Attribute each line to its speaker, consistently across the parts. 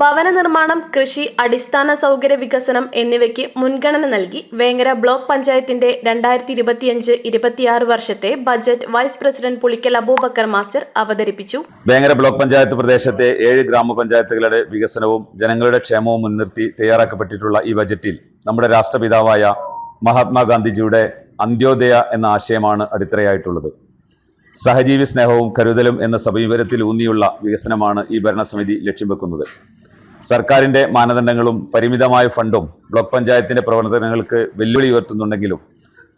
Speaker 1: ഭവന നിർമ്മാണം കൃഷി അടിസ്ഥാന സൗകര്യ വികസനം എന്നിവയ്ക്ക് മുൻഗണന നൽകി വേങ്ങര ബ്ലോക്ക് പഞ്ചായത്തിന്റെ രണ്ടായിരത്തി ഇരുപത്തിയഞ്ച് ഇരുപത്തിയാറ് വർഷത്തെ budget vice president Pulikkal Abubakar master അവതരിപ്പിച്ചു.
Speaker 2: വേങ്ങര ബ്ലോക്ക് പഞ്ചായത്ത് പ്രദേശത്തെ ഏഴ് ഗ്രാമപഞ്ചായത്തുകളുടെ വികസനവും ജനങ്ങളുടെ ക്ഷേമവും മുൻനിർത്തി തയ്യാറാക്കപ്പെട്ടിട്ടുള്ള ഈ ബജറ്റിൽ നമ്മുടെ രാഷ്ട്രപിതാവായ മഹാത്മാഗാന്ധിജിയുടെ അന്ത്യോദയ എന്ന ആശയമാണ് അടിത്തറയായിട്ടുള്ളത്. സഹജീവി സ്നേഹവും കരുതലും എന്ന സമീപനത്തിൽ ഊന്നിയുള്ള വികസനമാണ് ഈ ഭരണസമിതി ലക്ഷ്യം വെക്കുന്നത്. സർക്കാരിന്റെ മാനദണ്ഡങ്ങളും പരിമിതമായ ഫണ്ടും ബ്ലോക്ക് പഞ്ചായത്തിന്റെ പ്രവർത്തനങ്ങൾക്ക് വെല്ലുവിളി ഉയർത്തുന്നുണ്ടെങ്കിലും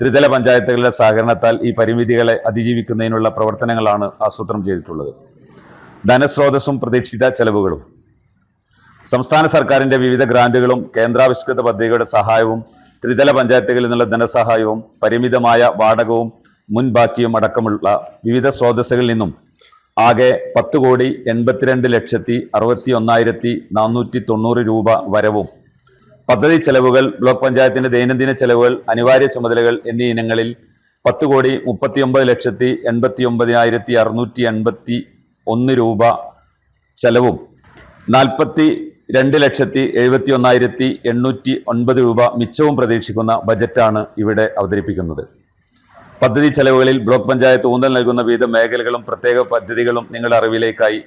Speaker 2: ത്രിതല പഞ്ചായത്തുകളുടെ സഹകരണത്താൽ ഈ പരിമിതികളെ അതിജീവിക്കുന്നതിനുള്ള പ്രവർത്തനങ്ങളാണ് ആസൂത്രണം ചെയ്തിട്ടുള്ളത്. ധനസ്രോതസ്സും പ്രതീക്ഷിത ചെലവുകളും. സംസ്ഥാന സർക്കാരിന്റെ വിവിധ ഗ്രാന്റുകളും കേന്ദ്രാവിഷ്കൃത പദ്ധതികളുടെ സഹായവും ത്രിതല പഞ്ചായത്തുകളിൽ നിന്നുള്ള ധനസഹായവും പരിമിതമായ വാടകവും മുൻബാക്കിയും അടക്കമുള്ള വിവിധ സ്രോതസ്സുകളിൽ നിന്നും ആകെ പത്ത് കോടി എൺപത്തിരണ്ട് ലക്ഷത്തി അറുപത്തി ഒന്നായിരത്തി നാനൂറ്റി തൊണ്ണൂറ് രൂപ വരവും. പദ്ധതി ചെലവുകൾ ബ്ലോക്ക് പഞ്ചായത്തിന്റെ ദൈനംദിന ചെലവുകൾ അനിവാര്യ ചുമതലകൾ എന്നീ ഇനങ്ങളിൽ പത്ത് കോടി മുപ്പത്തിയൊമ്പത് ലക്ഷത്തി എൺപത്തി ഒമ്പതിനായിരത്തി അറുന്നൂറ്റി എൺപത്തി ഒന്ന് രൂപ ചെലവും. നാൽപ്പത്തി രണ്ട് ലക്ഷത്തി എഴുപത്തി ഒന്നായിരത്തി എണ്ണൂറ്റി ഒൻപത് രൂപ മിച്ചവും പ്രതീക്ഷിക്കുന്ന ബജറ്റാണ് ഇവിടെ അവതരിപ്പിക്കുന്നത്. പദ്ധതി ചെലവുകളിൽ ബ്ലോക്ക് പഞ്ചായത്ത് ഊന്നൽ നൽകുന്ന വിവിധ മേഖലകളും പ്രത്യേക പദ്ധതികളും നിങ്ങളുടെ അറിവിലേക്കായി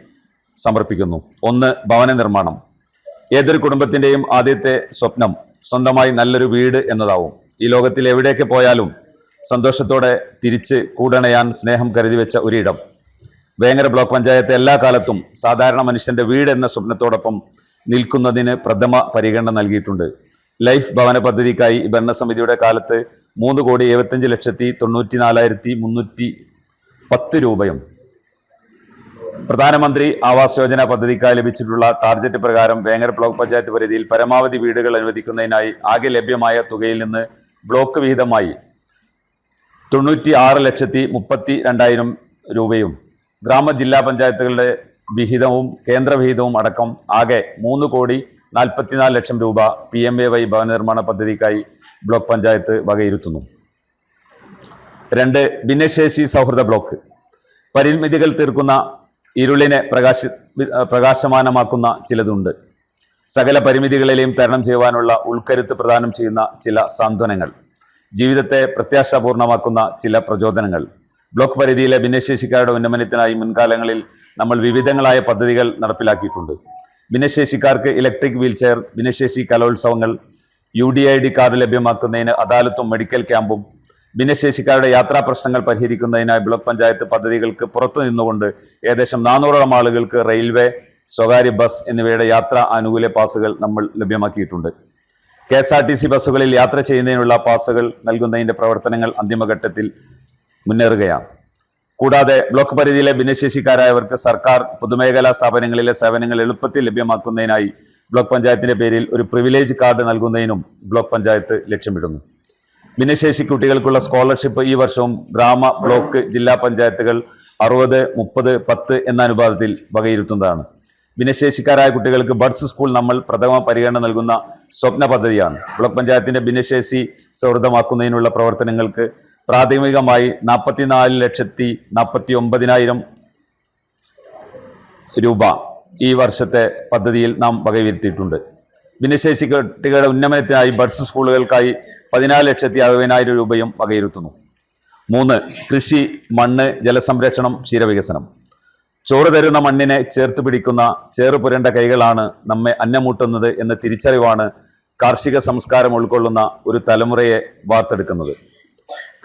Speaker 2: സമർപ്പിക്കുന്നു. ഒന്ന് ഭവന നിർമ്മാണം. ഏതൊരു കുടുംബത്തിന്റെയും ആദ്യത്തെ സ്വപ്നം സ്വന്തമായി നല്ലൊരു വീട് എന്നതാവും. ഈ ലോകത്തിൽ എവിടേക്ക് പോയാലും സന്തോഷത്തോടെ തിരിച്ച് കൂടണയാൻ സ്നേഹം കരുതി വെച്ച ഒരിടം. വേങ്ങര ബ്ലോക്ക് പഞ്ചായത്ത് എല്ലാ കാലത്തും സാധാരണ മനുഷ്യന്റെ വീട് എന്ന സ്വപ്നത്തോടൊപ്പം നിൽക്കുന്നതിന് പ്രഥമ പരിഗണന നൽകിയിട്ടുണ്ട്. ലൈഫ് ഭവന പദ്ധതിക്കായി ഭരണസമിതിയുടെ കാലത്ത് മൂന്ന് കോടി എഴുപത്തഞ്ച് ലക്ഷത്തി തൊണ്ണൂറ്റി നാലായിരത്തി മുന്നൂറ്റി പത്ത് രൂപയും പ്രധാനമന്ത്രി ആവാസ് യോജന പദ്ധതിക്കായി ലഭിച്ചിട്ടുള്ള ടാർഗറ്റ് പ്രകാരം വേങ്ങര ബ്ലോക്ക് പഞ്ചായത്ത് പരിധിയിൽ പരമാവധി വീടുകൾ അനുവദിക്കുന്നതിനായി ആകെ ലഭ്യമായ തുകയിൽ നിന്ന് ബ്ലോക്ക് വിഹിതമായി തൊണ്ണൂറ്റി ആറ് ലക്ഷത്തി മുപ്പത്തി രണ്ടായിരം രൂപയും ഗ്രാമ ജില്ലാ പഞ്ചായത്തുകളുടെ വിഹിതവും കേന്ദ്ര വിഹിതവും അടക്കം ആകെ മൂന്ന് കോടി നാൽപ്പത്തിനാല് ലക്ഷം രൂപ പി എം എ വൈ ഭവന നിർമ്മാണ പദ്ധതിക്കായി ബ്ലോക്ക് പഞ്ചായത്ത് വകയിരുത്തുന്നു. രണ്ട് ഭിന്നശേഷി സൗഹൃദ ബ്ലോക്ക്. പരിമിതികൾ തീർക്കുന്ന ഇരുളിനെ പ്രകാശ പ്രകാശമാനമാക്കുന്ന ചിലതുണ്ട്. സകല പരിമിതികളിലെയും തരണം ചെയ്യുവാനുള്ള ഉൾക്കരുത്ത് പ്രദാനം ചെയ്യുന്ന ചില സാന്ത്വനങ്ങൾ. ജീവിതത്തെ പ്രത്യാശാപൂർണമാക്കുന്ന ചില പ്രചോദനങ്ങൾ. ബ്ലോക്ക് പരിധിയിലെ ഭിന്നശേഷിക്കാരുടെ ഉന്നമനത്തിനായി മുൻകാലങ്ങളിൽ നമ്മൾ വിവിധങ്ങളായ പദ്ധതികൾ നടപ്പിലാക്കിയിട്ടുണ്ട്. ഭിന്നശേഷിക്കാർക്ക് ഇലക്ട്രിക് വീൽചെയർ ഭിന്നശേഷി കലോത്സവങ്ങൾ U D I D card ലഭ്യമാക്കുന്നതിന് അദാലത്തും മെഡിക്കൽ ക്യാമ്പും ഭിന്നശേഷിക്കാരുടെ യാത്രാ പ്രശ്നങ്ങൾ പരിഹരിക്കുന്നതിനായി ബ്ലോക്ക് പഞ്ചായത്ത് പദ്ധതികൾക്ക് പുറത്തു നിന്നുകൊണ്ട് ഏകദേശം നാനൂറോളം ആളുകൾക്ക് റെയിൽവേ സ്വകാര്യ ബസ് എന്നിവയുടെ യാത്രാ ആനുകൂല്യ പാസുകൾ നമ്മൾ ലഭ്യമാക്കിയിട്ടുണ്ട്. K S R T C ബസ്സുകളിൽ യാത്ര ചെയ്യുന്നതിനുള്ള പാസുകൾ നൽകുന്നതിന്റെ പ്രവർത്തനങ്ങൾ അന്തിമഘട്ടത്തിൽ മുന്നേറുകയാണ്. കൂടാതെ ബ്ലോക്ക് പരിധിയിലെ ഭിന്നശേഷിക്കാരായവർക്ക് സർക്കാർ പൊതുമേഖലാ സ്ഥാപനങ്ങളിലെ സേവനങ്ങൾ എളുപ്പത്തിൽ ലഭ്യമാക്കുന്നതിനായി ബ്ലോക്ക് പഞ്ചായത്തിന്റെ പേരിൽ ഒരു പ്രിവിലേജ് കാർഡ് നൽകുന്നതിനും ബ്ലോക്ക് പഞ്ചായത്ത് ലക്ഷ്യമിടുന്നു. ഭിന്നശേഷി കുട്ടികൾക്കുള്ള സ്കോളർഷിപ്പ് ഈ വർഷവും ഗ്രാമ ബ്ലോക്ക് ജില്ലാ പഞ്ചായത്തുകൾ അറുപത് മുപ്പത് പത്ത് എന്ന അനുപാതത്തിൽ വകയിരുത്തുന്നതാണ്. ഭിന്നശേഷിക്കാരായ കുട്ടികൾക്ക് ബഡ്സ് സ്കൂൾ നമ്മൾ പ്രഥമ പരിഗണന നൽകുന്ന സ്വപ്ന പദ്ധതിയാണ്. ബ്ലോക്ക് പഞ്ചായത്തിന്റെ ഭിന്നശേഷി സൗഹൃദമാക്കുന്നതിനുള്ള പ്രവർത്തനങ്ങൾക്ക് പ്രാഥമികമായി നാൽപ്പത്തിനാല് ലക്ഷത്തി നാൽപ്പത്തി ഒമ്പതിനായിരം രൂപ ഈ വർഷത്തെ പദ്ധതിയിൽ നാം വകവരുത്തിയിട്ടുണ്ട് ഭിന്നശേഷി കുട്ടികളുടെ ഉന്നമനത്തിനായി ബഡ്സ് സ്കൂളുകൾക്കായി പതിനാല് ലക്ഷത്തി അറുപതിനായിരം രൂപയും വകയിരുത്തുന്നു. മൂന്ന് കൃഷി മണ്ണ് ജലസംരക്ഷണം ക്ഷീരവികസനം. ചോറ് തരുന്ന മണ്ണിനെ ചേർത്ത് പിടിക്കുന്ന ചേറുപുരണ്ട കൈകളാണ് നമ്മെ അന്നമൂട്ടുന്നത് എന്ന തിരിച്ചറിവാണ് കാർഷിക സംസ്കാരം ഉൾക്കൊള്ളുന്ന ഒരു തലമുറയെ വാർത്തെടുക്കുന്നത്.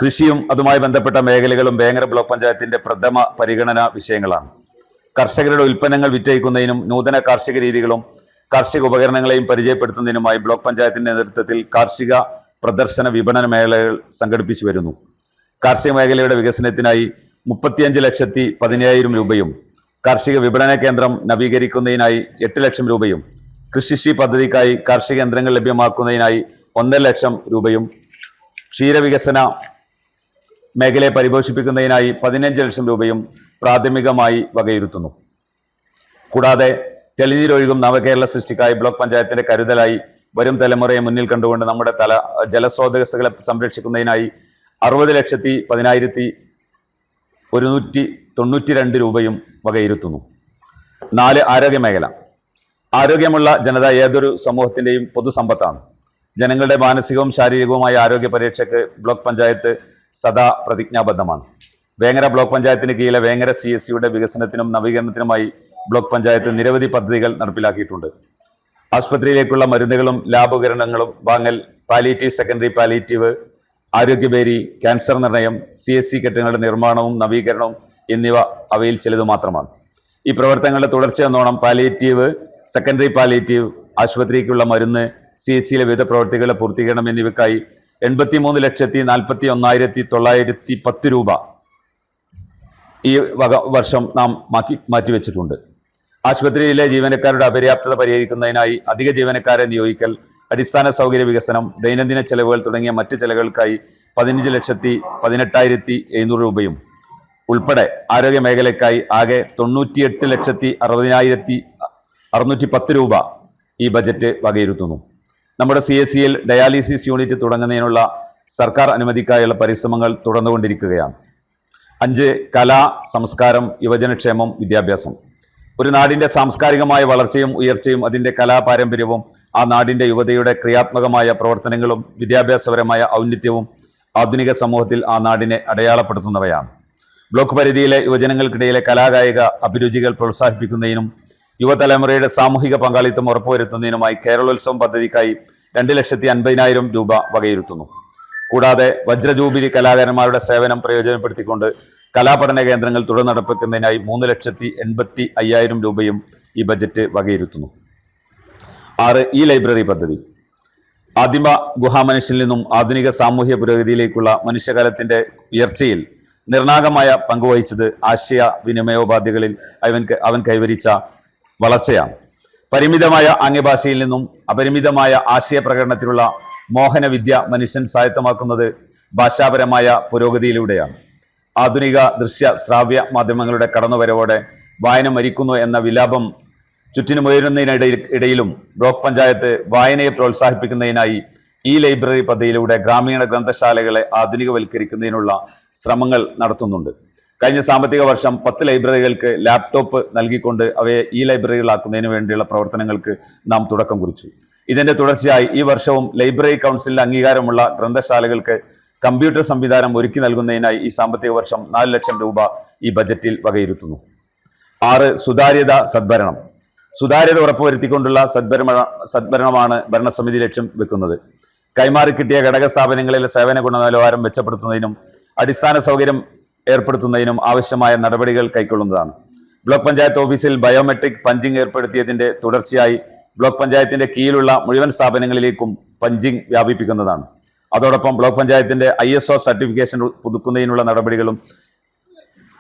Speaker 2: കൃഷിയും അതുമായി ബന്ധപ്പെട്ട മേഖലകളും വേങ്ങര ബ്ലോക്ക് പഞ്ചായത്തിന്റെ പ്രഥമ പരിഗണന വിഷയങ്ങളാണ്. കർഷകരുടെ ഉൽപ്പന്നങ്ങൾ വിറ്റയിക്കുന്നതിനും നൂതന കാർഷിക രീതികളും കാർഷിക ഉപകരണങ്ങളെയും പരിചയപ്പെടുത്തുന്നതിനുമായി ബ്ലോക്ക് പഞ്ചായത്തിന്റെ നേതൃത്വത്തിൽ കാർഷിക പ്രദർശന വിപണന മേളകൾ സംഘടിപ്പിച്ചു വരുന്നു. കാർഷിക മേഖലയുടെ വികസനത്തിനായി മുപ്പത്തിയഞ്ച് ലക്ഷത്തി പതിനായിരം രൂപയും കാർഷിക വിപണന കേന്ദ്രം നവീകരിക്കുന്നതിനായി എട്ട് ലക്ഷം രൂപയും കൃഷിശ്രീ പദ്ധതിക്കായി കാർഷിക യന്ത്രങ്ങൾ ലഭ്യമാക്കുന്നതിനായി ഒന്നര ലക്ഷം രൂപയും ക്ഷീരവികസന മേഖലയെ പരിപോഷിപ്പിക്കുന്നതിനായി പതിനഞ്ച് ലക്ഷം രൂപയും പ്രാഥമികമായി വകയിരുത്തുന്നു. കൂടാതെ തെളിനീരൊഴുകും നവകേരള സൃഷ്ടിക്കായി ബ്ലോക്ക് പഞ്ചായത്തിന്റെ കരുതലായി വരും തലമുറയെ മുന്നിൽ കണ്ടുകൊണ്ട് നമ്മുടെ തല ജലസ്രോതസ്സുകളെ സംരക്ഷിക്കുന്നതിനായി അറുപത് ലക്ഷത്തി പതിനായിരത്തി ഒരുന്നൂറ്റി തൊണ്ണൂറ്റി രണ്ട് രൂപയും വകയിരുത്തുന്നു. നാല് ആരോഗ്യമേഖല. ആരോഗ്യമുള്ള ജനത ഏതൊരു സമൂഹത്തിന്റെയും പൊതുസമ്പത്താണ്. ജനങ്ങളുടെ മാനസികവും ശാരീരികവുമായ ആരോഗ്യ പരീക്ഷയ്ക്ക് ബ്ലോക്ക് പഞ്ചായത്ത് സദാ പ്രതിജ്ഞാബദ്ധമാണ്. വേങ്ങര ബ്ലോക്ക് പഞ്ചായത്തിന് കീഴിലെ വേങ്ങര സി എസ് സിയുടെ വികസനത്തിനും നവീകരണത്തിനുമായി ബ്ലോക്ക് പഞ്ചായത്ത് നിരവധി പദ്ധതികൾ നടപ്പിലാക്കിയിട്ടുണ്ട്. ആശുപത്രിയിലേക്കുള്ള മരുന്നുകളും ലാബ് ഉപകരണങ്ങളും വാങ്ങൽ പാലിയേറ്റീവ് സെക്കൻഡറി പാലിയേറ്റീവ് ആരോഗ്യബേരി ക്യാൻസർ നിർണയം സി എസ് സി കെട്ടിടങ്ങളുടെ നിർമ്മാണവും നവീകരണവും എന്നിവ അവയിൽ ചിലത് മാത്രമാണ്. ഈ പ്രവർത്തനങ്ങളുടെ തുടർച്ചയെന്നോണം പാലിയേറ്റീവ് സെക്കൻഡറി പാലിയേറ്റീവ് ആശുപത്രിക്കുള്ള മരുന്ന് സി എസ് സിയിലെ വിവിധ പ്രവർത്തികളുടെ പൂർത്തീകരണം എന്നിവയ്ക്കായി എൺപത്തി മൂന്ന് ലക്ഷത്തി നാൽപ്പത്തി ഒന്നായിരത്തി തൊള്ളായിരത്തി പത്ത് രൂപ ഈ വക വർഷം നാം മാറ്റി മാറ്റിവെച്ചിട്ടുണ്ട്. ആശുപത്രിയിലെ ജീവനക്കാരുടെ അപര്യാപ്തത പരിഹരിക്കുന്നതിനായി അധിക ജീവനക്കാരെ നിയോഗിക്കൽ അടിസ്ഥാന സൗകര്യ വികസനം ദൈനംദിന ചെലവുകൾ തുടങ്ങിയ മറ്റ് ചെലവുകൾക്കായി പതിനഞ്ച് ലക്ഷത്തി പതിനെട്ടായിരത്തി എഴുന്നൂറ് രൂപയും. ഉൾപ്പെടെ ആരോഗ്യ മേഖലയ്ക്കായി ആകെ തൊണ്ണൂറ്റിയെട്ട് ലക്ഷത്തി അറുപതിനായിരത്തി അറുന്നൂറ്റി പത്ത് രൂപ ഈ ബജറ്റ് വകയിരുത്തുന്നു. നമ്മുടെ സി എസ് സിയിൽ ഡയാലിസിസ് യൂണിറ്റ് തുടങ്ങുന്നതിനുള്ള സർക്കാർ അനുമതിക്കായുള്ള പരിശ്രമങ്ങൾ തുടർന്നുകൊണ്ടിരിക്കുകയാണ്. അഞ്ച് കല സംസ്കാരം യുവജനക്ഷേമം വിദ്യാഭ്യാസം. ഒരു നാടിന്റെ സാംസ്കാരികമായ വളർച്ചയും ഉയർച്ചയും അതിന്റെ കലാപാരമ്പര്യവും ആ നാടിന്റെ യുവതയുടെ ക്രിയാത്മകമായ പ്രവർത്തനങ്ങളും വിദ്യാഭ്യാസപരമായ ഔന്നിത്യവും ആധുനിക സമൂഹത്തിൽ ആ നാടിനെ അടയാളപ്പെടുത്തുന്നവയാണ്. ബ്ലോക്ക് പരിധിയിലെ യുവജനങ്ങൾക്കിടയിലെ കലാകായിക അഭിരുചികൾ പ്രോത്സാഹിപ്പിക്കുന്നതിനും യുവതലമുറയുടെ സാമൂഹിക പങ്കാളിത്തം ഉറപ്പുവരുത്തുന്നതിനുമായി കേരളോത്സവം പദ്ധതിക്കായി രണ്ട് ലക്ഷത്തി അൻപതിനായിരം രൂപ വകയിരുത്തുന്നു. കൂടാതെ വജ്രജൂബിലി കലാകാരന്മാരുടെ സേവനം പ്രയോജനപ്പെടുത്തിക്കൊണ്ട് കലാപഠന കേന്ദ്രങ്ങൾ തുടർ നടപ്പിക്കുന്നതിനായി മൂന്ന് ലക്ഷത്തി എൺപത്തി അയ്യായിരം രൂപയും ഈ ബജറ്റ് വകയിരുത്തുന്നു. ആറ് ഈ ലൈബ്രറി പദ്ധതി. ആദിമ ഗുഹാമനുഷ്യനിൽ നിന്നും ആധുനിക സാമൂഹ്യ പുരോഗതിയിലേക്കുള്ള മനുഷ്യകാലത്തിന്റെ ഉയർച്ചയിൽ നിർണായകമായ പങ്കുവഹിച്ചത് ആശയ വിനിമയോപാധികളിൽ അവൻ അവൻ കൈവരിച്ച വളർച്ചയാണ്. പരിമിതമായ ആംഗ്യഭാഷയിൽ നിന്നും അപരിമിതമായ ആശയ പ്രകടനത്തിലുള്ള മോഹനവിദ്യ മനുഷ്യൻ സ്വായത്തമാക്കുന്നത് ഭാഷാപരമായ പുരോഗതിയിലൂടെയാണ്. ആധുനിക ദൃശ്യ ശ്രാവ്യ മാധ്യമങ്ങളുടെ കടന്നുവരവോടെ വായന മരിക്കുന്നു എന്ന വിലാപം ചുറ്റിനുമുയരുന്നതിനിടയിൽ ഇടയിലും ബ്ലോക്ക് പഞ്ചായത്ത് വായനയെ പ്രോത്സാഹിപ്പിക്കുന്നതിനായി ഈ ലൈബ്രറി പദ്ധതിയിലൂടെ ഗ്രാമീണ ഗ്രന്ഥശാലകളെ ആധുനികവൽക്കരിക്കുന്നതിനുള്ള ശ്രമങ്ങൾ നടത്തുന്നുണ്ട്. കഴിഞ്ഞ സാമ്പത്തിക വർഷം പത്ത് ലൈബ്രറികൾക്ക് ലാപ്ടോപ്പ് നൽകിക്കൊണ്ട് അവയെ ഇ ലൈബ്രറികളാക്കുന്നതിന് വേണ്ടിയുള്ള പ്രവർത്തനങ്ങൾക്ക് നാം തുടക്കം കുറിച്ചു. ഇതിന്റെ തുടർച്ചയായി ഈ വർഷവും ലൈബ്രറി കൗൺസിലിന്റെ അംഗീകാരമുള്ള ഗ്രന്ഥശാലകൾക്ക് കമ്പ്യൂട്ടർ സംവിധാനം ഒരുക്കി നൽകുന്നതിനായി ഈ സാമ്പത്തിക വർഷം നാല് ലക്ഷം രൂപ ഈ ബജറ്റിൽ വകയിരുത്തുന്നു. ആറ് സുതാര്യത സദ്ഭരണം. സുതാര്യത ഉറപ്പുവരുത്തിക്കൊണ്ടുള്ള സദ്ഭരണ സദ്ഭരണമാണ് ഭരണസമിതി ലക്ഷ്യം വെക്കുന്നത്. കൈമാറി കിട്ടിയ ഘടക സ്ഥാപനങ്ങളിലെ സേവന ഗുണനിലവാരം മെച്ചപ്പെടുത്തുന്നതിനും അടിസ്ഥാന സൗകര്യം ഏർപ്പെടുത്തുന്നതിനും ആവശ്യമായ നടപടികൾ കൈക്കൊള്ളുന്നതാണ്. ബ്ലോക്ക് പഞ്ചായത്ത് ഓഫീസിൽ ബയോമെട്രിക് പഞ്ചിങ് ഏർപ്പെടുത്തിയതിന്റെ തുടർച്ചയായി ബ്ലോക്ക് പഞ്ചായത്തിന്റെ കീഴിലുള്ള മുഴുവൻ സ്ഥാപനങ്ങളിലേക്കും പഞ്ചിങ് വ്യാപിപ്പിക്കുന്നതാണ്. അതോടൊപ്പം ബ്ലോക്ക് പഞ്ചായത്തിന്റെ ഐ എസ് ഒ സർട്ടിഫിക്കേഷൻ പുതുക്കുന്നതിനുള്ള നടപടികളും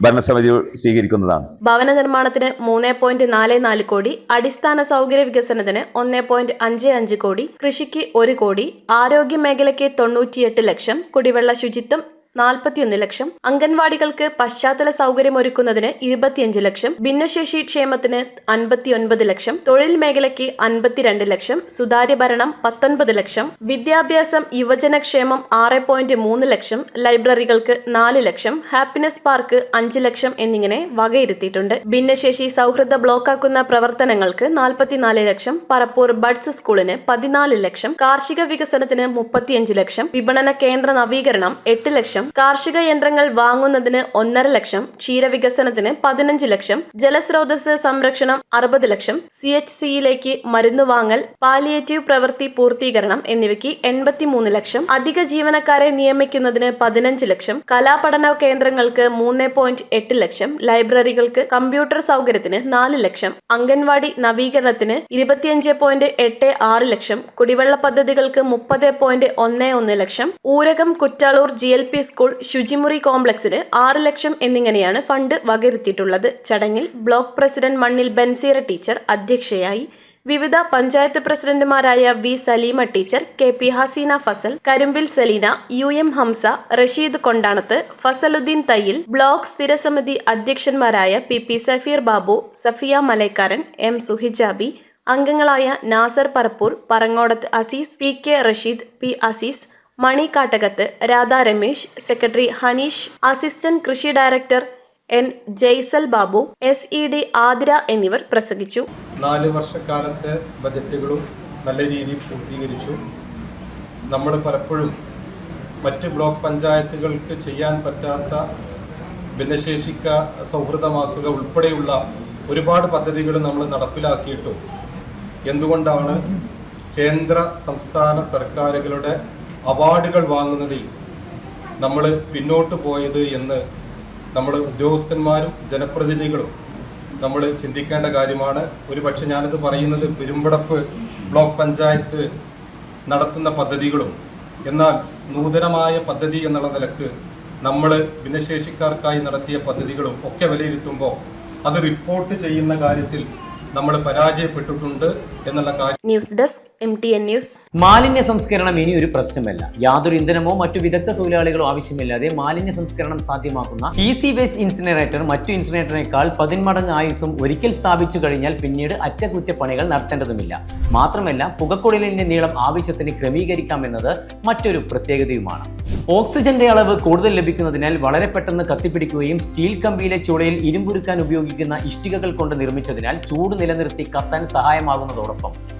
Speaker 2: ഭരണസമിതി സ്വീകരിക്കുന്നതാണ്.
Speaker 1: ഭവന നിർമ്മാണത്തിന് മൂന്ന് പോയിന്റ് നാല് നാല് കോടി അടിസ്ഥാന സൗകര്യ വികസനത്തിന് ഒന്ന് പോയിന്റ് അഞ്ച് അഞ്ച് കോടി കൃഷിക്ക് ഒരു കോടി ആരോഗ്യ മേഖലയ്ക്ക് തൊണ്ണൂറ്റിയെട്ട് ലക്ഷം കുടിവെള്ള ശുചിത്വം നാൽപ്പത്തിയൊന്ന് ലക്ഷം. അംഗൻവാടികൾക്ക് പശ്ചാത്തല സൗകര്യം ഒരുക്കുന്നതിന് ഇരുപത്തിയഞ്ച് ലക്ഷം. ഭിന്നശേഷി ക്ഷേമത്തിന് അൻപത്തിയൊൻപത് ലക്ഷം. തൊഴിൽ മേഖലയ്ക്ക് അൻപത്തിരണ്ട് ലക്ഷം. സുതാര്യ ഭരണം പത്തൊൻപത് ലക്ഷം. വിദ്യാഭ്യാസം യുവജനക്ഷേമം ആറ് പോയിന്റ് മൂന്ന് ലക്ഷം. ലൈബ്രറികൾക്ക് നാല് ലക്ഷം. ഹാപ്പിനെസ് പാർക്ക് അഞ്ച് ലക്ഷം എന്നിങ്ങനെ വകയിരുത്തിയിട്ടുണ്ട്. ഭിന്നശേഷി സൗഹൃദ ബ്ലോക്കാക്കുന്ന പ്രവർത്തനങ്ങൾക്ക് നാൽപ്പത്തിനാല് ലക്ഷം. പറപ്പൂർ ബഡ്സ് സ്കൂളിന് പതിനാല് ലക്ഷം. കാർഷിക വികസനത്തിന് മുപ്പത്തിയഞ്ച് ലക്ഷം. വിപണന കേന്ദ്ര നവീകരണം എട്ട് ലക്ഷം. കാർഷിക യന്ത്രങ്ങൾ വാങ്ങുന്നതിന് ഒന്നര ലക്ഷം ക്ഷീരവികസനത്തിന് പതിനഞ്ച് ലക്ഷം ജലസ്രോതസ് സംരക്ഷണം അറുപത് ലക്ഷം സി എച്ച് സിയിലേക്ക് മരുന്ന് വാങ്ങൽ പാലിയേറ്റീവ് പ്രവൃത്തി പൂർത്തീകരണം എന്നിവയ്ക്ക് എൺപത്തിമൂന്ന് ലക്ഷം അധിക ജീവനക്കാരെ നിയമിക്കുന്നതിന് പതിനഞ്ച് ലക്ഷം കലാപഠന കേന്ദ്രങ്ങൾക്ക് മൂന്ന് പോയിന്റ് എട്ട് ലക്ഷം ലൈബ്രറികൾക്ക് കമ്പ്യൂട്ടർ സൗകര്യത്തിന് നാല് ലക്ഷം അംഗൻവാടി നവീകരണത്തിന് ഇരുപത്തിയഞ്ച് പോയിന്റ് എട്ട് ആറ് ലക്ഷം കുടിവെള്ള പദ്ധതികൾക്ക് മുപ്പത് പോയിന്റ് ഒന്ന് ഒന്ന് ലക്ഷം Oorakam Kuttalur G L P school ശുചിമുറി കോംപ്ലക്സിന് ആറ് ലക്ഷം എന്നിങ്ങനെയാണ് ഫണ്ട് വകയിരുത്തിയിട്ടുള്ളത്. ചടങ്ങിൽ ബ്ലോക്ക് പ്രസിഡന്റ് മണ്ണിൽ ബൻസീറ ടീച്ചർ അധ്യക്ഷയായി. വിവിധ പഞ്ചായത്ത് പ്രസിഡന്റുമാരായ V Saleema teacher K P Haseena Fasal Karumbil Saleena U M Hamsa Rasheed Kondanath Fasaluddin Thayyil block സ്ഥിരസമിതി അധ്യക്ഷന്മാരായ P P Safeer Babu Safiya Malaikkaran M Suhijabi അംഗങ്ങളായ Nasar Parappur Parangodath Azeez P K Rasheed P Azeez Mani Kattakath Radha Ramesh secretary Haneesh assistant കൃഷി director N Jaisal Babu S E D Athira എന്നിവർ പ്രസംഗിച്ചു.
Speaker 3: നാല് വർഷക്കാലത്തെ ബജറ്റുകളും നല്ല രീതിയിൽ പൂർത്തീകരിച്ചു. നമ്മൾ പലപ്പോഴും മറ്റ് ബ്ലോക്ക് പഞ്ചായത്തുകൾക്ക് ചെയ്യാൻ പറ്റാത്ത ഭിന്നശേഷിക്ക സൗഹൃദമാക്കുക ഉൾപ്പെടെയുള്ള ഒരുപാട് പദ്ധതികൾ നമ്മൾ നടപ്പിലാക്കിയിട്ടും. എന്തുകൊണ്ടാണ് കേന്ദ്ര സംസ്ഥാന സർക്കാരുകളുടെ അവാർഡുകൾ വാങ്ങുന്നതിൽ നമ്മൾ പിന്നോട്ട് പോയത് എന്ന് നമ്മൾ ഉദ്യോഗസ്ഥന്മാരും ജനപ്രതിനിധികളും നമ്മൾ ചിന്തിക്കേണ്ട കാര്യമാണ്. ഒരു പക്ഷെ ഞാനിത് പറയുന്നത് പെരുമ്പടപ്പ് ബ്ലോക്ക് പഞ്ചായത്ത് നടത്തുന്ന പദ്ധതികളും എന്നാൽ നൂതനമായ പദ്ധതി എന്നുള്ള നിലയ്ക്ക് നമ്മൾ ഭിന്നശേഷിക്കാർക്കായി നടത്തിയ പദ്ധതികളും ഒക്കെ വിലയിരുത്തുമ്പോൾ അത് റിപ്പോർട്ട് ചെയ്യുന്ന കാര്യത്തിൽ നമ്മൾ പരാജയപ്പെട്ടിട്ടുണ്ട് എന്നുള്ള കാര്യം
Speaker 1: news desk M T N news
Speaker 4: മാലിന്യ സംസ്കരണം ഇനി ഒരു പ്രശ്നമല്ല. യാതൊരു ഇന്ധനമോ മറ്റു വിദഗ്ധ തൊഴിലാളികളോ ആവശ്യമില്ലാതെ മാലിന്യ സംസ്കരണം സാധ്യമാക്കുന്ന ഇ സി വേസ്റ്റ് ഇൻസിനറേറ്റർ മറ്റു ഇൻസിനറേറ്ററിനേക്കാൾ പതിന്മടങ്ങ് ആയുസും ഒരിക്കൽ സ്ഥാപിച്ചു കഴിഞ്ഞാൽ പിന്നീട് അറ്റകുറ്റപ്പണികൾ നടത്തേണ്ടതുമില്ല. മാത്രമല്ല പുകക്കുഴലിന്റെ നീളം ആവശ്യത്തിന് ക്രമീകരിക്കാമെന്നത് മറ്റൊരു പ്രത്യേകതയുമാണ്. ഓക്സിജന്റെ അളവ് കൂടുതൽ ലഭിക്കുന്നതിനാൽ വളരെ പെട്ടെന്ന് കത്തിപ്പിടിക്കുകയും സ്റ്റീൽ കമ്പിയിലെ ചൂളയിൽ ഇരുമ്പുരുക്കാൻ ഉപയോഗിക്കുന്ന ഇഷ്ടികകൾ കൊണ്ട് നിർമ്മിച്ചതിനാൽ ചൂട് നിലനിർത്തി കത്താൻ സഹായമാകുന്നതോടൊപ്പം.